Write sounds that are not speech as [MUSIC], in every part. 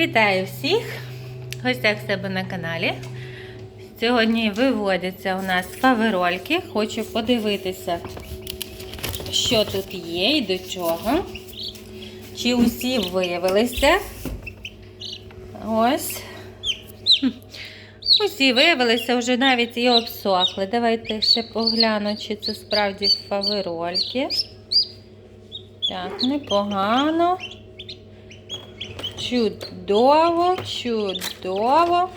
Вітаю всіх гостях себе на каналі. Сьогодні виводяться у нас фаверольки. Хочу подивитися, що тут є і до чого. Чи усі виявилися. Ось. Усі виявилися, вже навіть і обсохли. Давайте ще погляну, чи це справді фаверольки. Так, непогано. Чудово, чудово.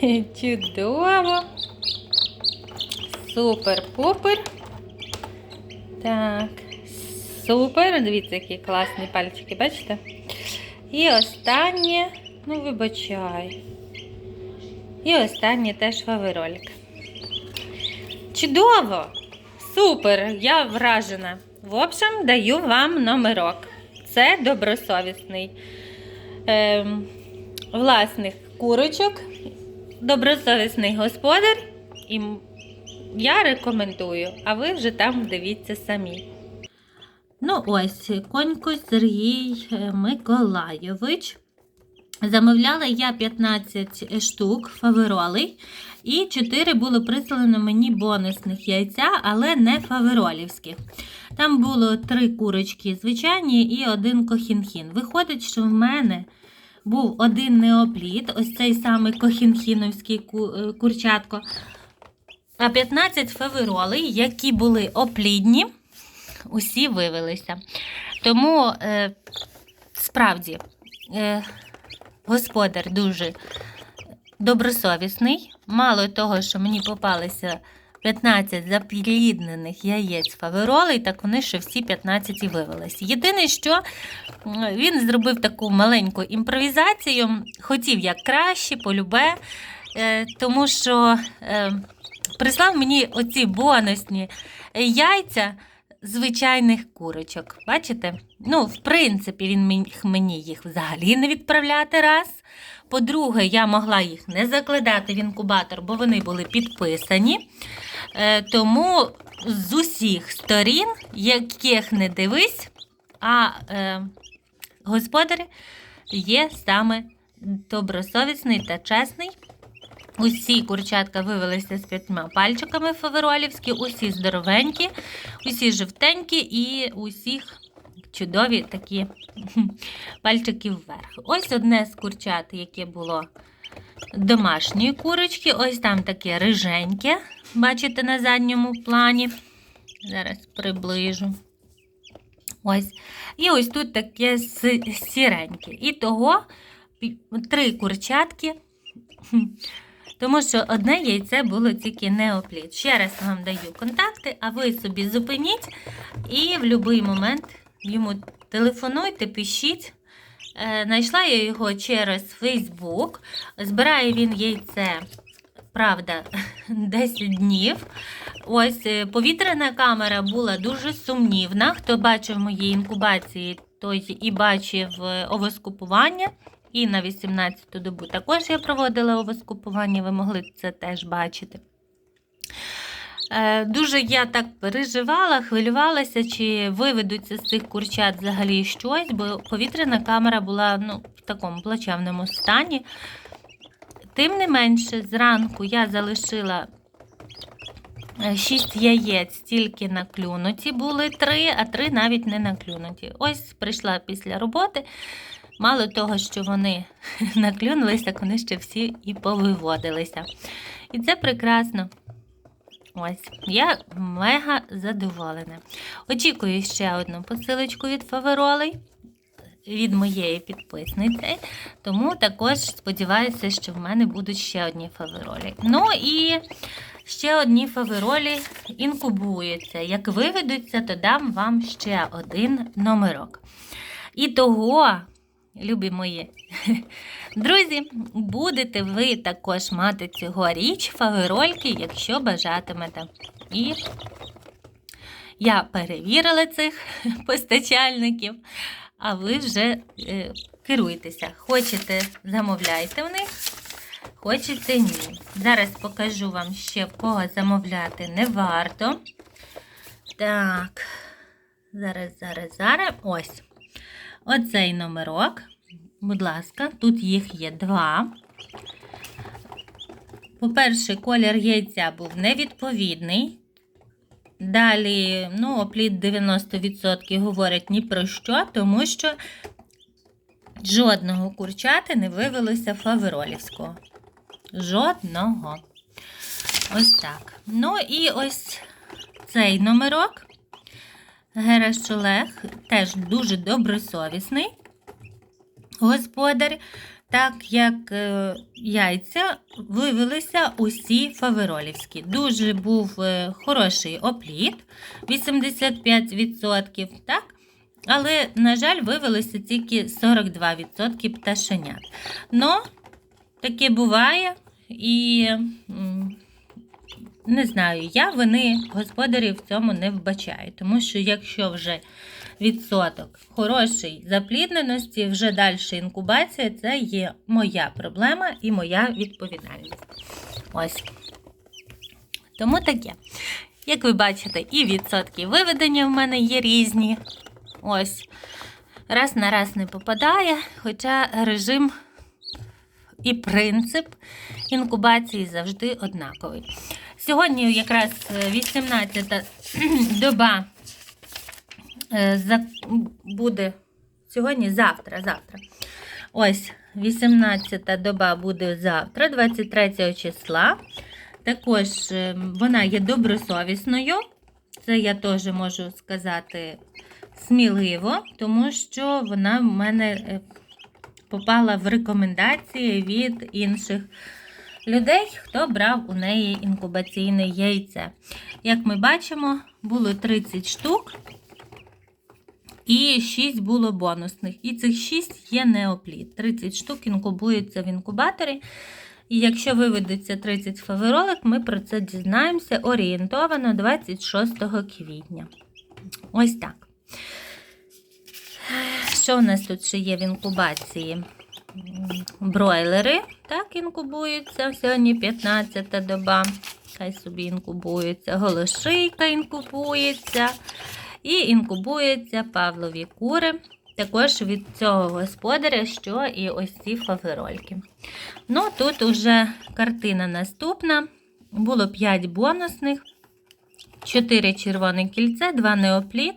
[LAUGHS] Чудово. Супер-пупер. Так, супер. Дивіться, які класні пальчики, бачите? І останнє, ну, вибачай. І останнє теж фаверолік. Чудово! Супер! Я вражена. В общем, даю вам номерок. Це добросовісний е, власник курочок, добросовісний господар. І я рекомендую, а ви вже там дивіться самі. Ну, ось, Конько Сергій е, Миколайович. Замовляла я 15 штук фаверолей, і 4 було прислано мені бонусних яйця, але не фаверолівських. Там було 3 курочки звичайні і один кохінхін. Виходить, що в мене був один неопліт, ось цей самий кохінхіновський е, курчатко. А 15 фаверолей, які були оплідні, усі вивелися. Тому е, справді. Е, Господар дуже добросовісний. Мало того, що мені попалися 15 запліднених яєць фаверолей, так вони ще всі 15 і вивелись. Єдине, що він зробив таку маленьку імпровізацію, хотів як краще, полюбе, е, тому що е, прислав мені оці бонусні яйця звичайних курочок. Бачите? Ну, в принципі, він міг мені їх взагалі не відправляти раз. По-друге, я могла їх не закладати в інкубатор, бо вони були підписані. Е, тому з усіх сторін, яких не дивись, а е, господар є саме добросовісний та чесний. Усі курчатка вивелися з п'ятьма пальчиками фаверолівські, усі здоровенькі, усі жовтенькі і усіх чудові такі [LAUGHS] пальчики вверх. Ось одне з курчат, яке було домашньої курочки, ось там таке риженьке, бачите на задньому плані. Зараз приближу. Ось. І ось тут таке сіреньке. І того три курчатки. [LAUGHS] Тому що одне яйце було тільки неопліт. Ще раз вам даю контакти, а ви собі зупиніть і в будь-який момент йому телефонуйте, пишіть. Е, Знайшла я його через Фейсбук. Збирає він яйце, правда, [LAUGHS] 10 днів. Ось е, повітряна камера була дуже сумнівна. Хто бачив мої інкубації, той і бачив е, овоскупування. І на 18-ту добу також я проводила овоскупування, ви могли це теж бачити. Е, Дуже я так переживала, хвилювалася, чи виведуться з цих курчат взагалі щось, бо повітряна камера була ну, в такому плачевному стані. Тим не менше, зранку я залишила 6 яєць тільки наклюнуті, були 3, а 3 навіть не наклюнуті. Ось прийшла після роботи. Мало того, що вони [LAUGHS] наклюнулися, так вони ще всі і повиводилися. І це прекрасно. Ось, я мега задоволена. Очікую ще одну посилочку від Фаверолей, від моєї підписниці. Тому також сподіваюся, що в мене будуть ще одні фаверолі. Ну і ще одні фаверолі інкубуються. Як виведуться, то дам вам ще один номерок. І того, любі мої друзі, будете ви також мати цьогоріч фаверольки, якщо бажатимете. І я перевірила цих [LAUGHS] постачальників, а ви вже е, керуйтеся. Хочете, замовляйте в них, хочете ні. Зараз покажу вам ще в кого замовляти не варто. Так, зараз, зараз, зараз. Ось. Оцей номерок. Будь ласка, тут їх є два. По-перше, колір яйця був невідповідний. Далі, ну, опліт 90% говорять ні про що, тому що жодного курчати не вивелося фаверолівського. Жодного. Ось так. Ну і ось цей номерок. Гераш Олег теж дуже добросовісний господар, так як е, яйця вивелися усі фаверолівські. Дуже був е, хороший опліт 85%, так? Але, на жаль, вивелися тільки 42% пташенят. Ну, таке буває, і не знаю, я вини господарів в цьому не вбачаю, тому що якщо вже відсоток хороший заплідненості, вже далі інкубація, це є моя проблема і моя відповідальність. Ось. Тому таке. Як ви бачите, і відсотки виведення в мене є різні. Ось. Раз на раз не попадає, хоча режим і принцип інкубації завжди однаковий. Сьогодні якраз е, 18 [CLEARS THROAT] доба е, буде сьогодні, завтра, завтра. Ось 18-та доба буде завтра, 23 числа. Також е, вона є добросовісною. Це я теж можу сказати сміливо, тому що вона в мене е, попала в рекомендації від інших людей, хто брав у неї інкубаційне яйце. Як ми бачимо, було 30 штук. І 6 було бонусних. І цих 6 є неопліт. 30 штук інкубується в інкубаторі. І якщо виведеться 30 фаверолик, ми про це дізнаємося орієнтовано 26 квітня. Ось так. Що у нас тут ще є в інкубації? Бройлери так інкубуються. Сьогодні 15 доба. Хай собі інкубується. Голошийка інкубується. І інкубуються павлові кури. Також від цього господаря, що і ось ці фаверольки. Ну, тут уже картина наступна. Було 5 бонусних, 4 червоне кільце, 2 неопліт.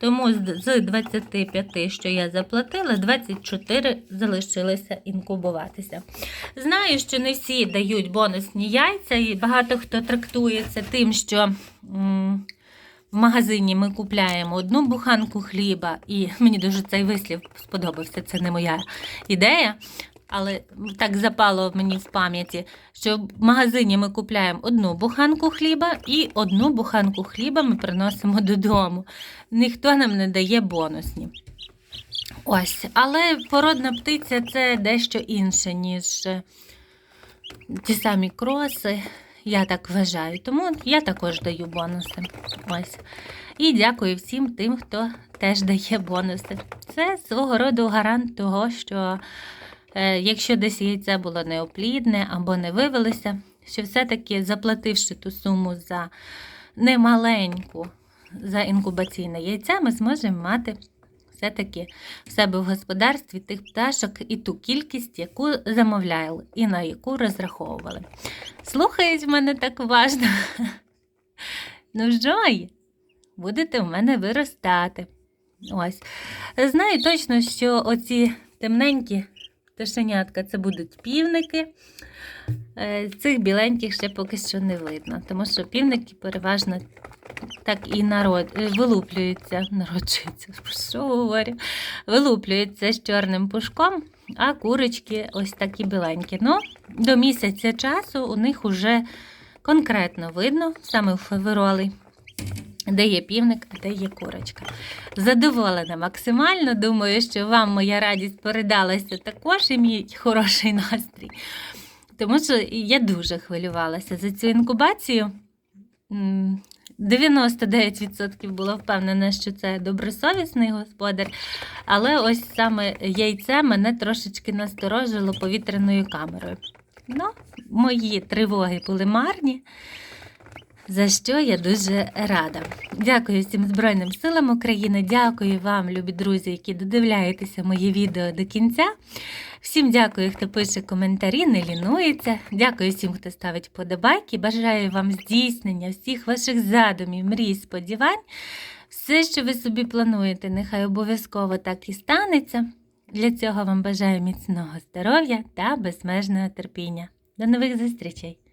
Тому з з 25, що я заплатила, 24 залишилися інкубуватися. Знаю, що не всі дають бонусні яйця, і багато хто трактує це тим, що в магазині ми купляємо одну буханку хліба, і мені дуже цей вислів сподобався, це не моя ідея. Але так запало мені в пам'яті, що в магазині ми купляємо одну буханку хліба і одну буханку хліба ми приносимо додому. Ніхто нам не дає бонусні. Ось, але породна птиця це дещо інше, ніж е, ті самі кроси. Я так вважаю. Тому я також даю бонуси. Ось. І дякую всім тим, хто теж дає бонуси. Це свого роду гарант того, що якщо десь яйце було неоплідне або не вивелося, що все-таки заплативши ту суму за немаленьку за інкубаційне яйце, ми зможемо мати все-таки в себе в господарстві тих пташок і ту кількість, яку замовляли і на яку розраховували. Слухають мене так уважно. Ну що й, будете в мене виростати. Ось. Знаю точно, що оці темненькі пташенятка це будуть півники. Е, Цих біленьких ще поки що не видно, тому що півники переважно так і народ... е, вилуплюються, народжуються, що говорю, вилуплюються з чорним пушком, а курочки ось такі біленькі. Ну, до місяця часу у них уже конкретно видно, саме в феверолі, де є півник, а де є курочка. Задоволена максимально. Думаю, що вам моя радість передалася також і мій хороший настрій. Тому що я дуже хвилювалася за цю інкубацію. 99% була впевнена, що це добросовісний господар, але ось саме яйце мене трошечки насторожило повітряною камерою. Ну, мої тривоги були марні. За що я дуже рада. Дякую всім Збройним силам України. Дякую вам, любі друзі, які додивляєтеся мої відео до кінця. Всім дякую, хто пише коментарі, не лінується. Дякую всім, хто ставить вподобайки. Бажаю вам здійснення всіх ваших задумів, мрій, сподівань. Все, що ви собі плануєте, нехай обов'язково так і станеться. Для цього вам бажаю міцного здоров'я та безмежного терпіння. До нових зустрічей!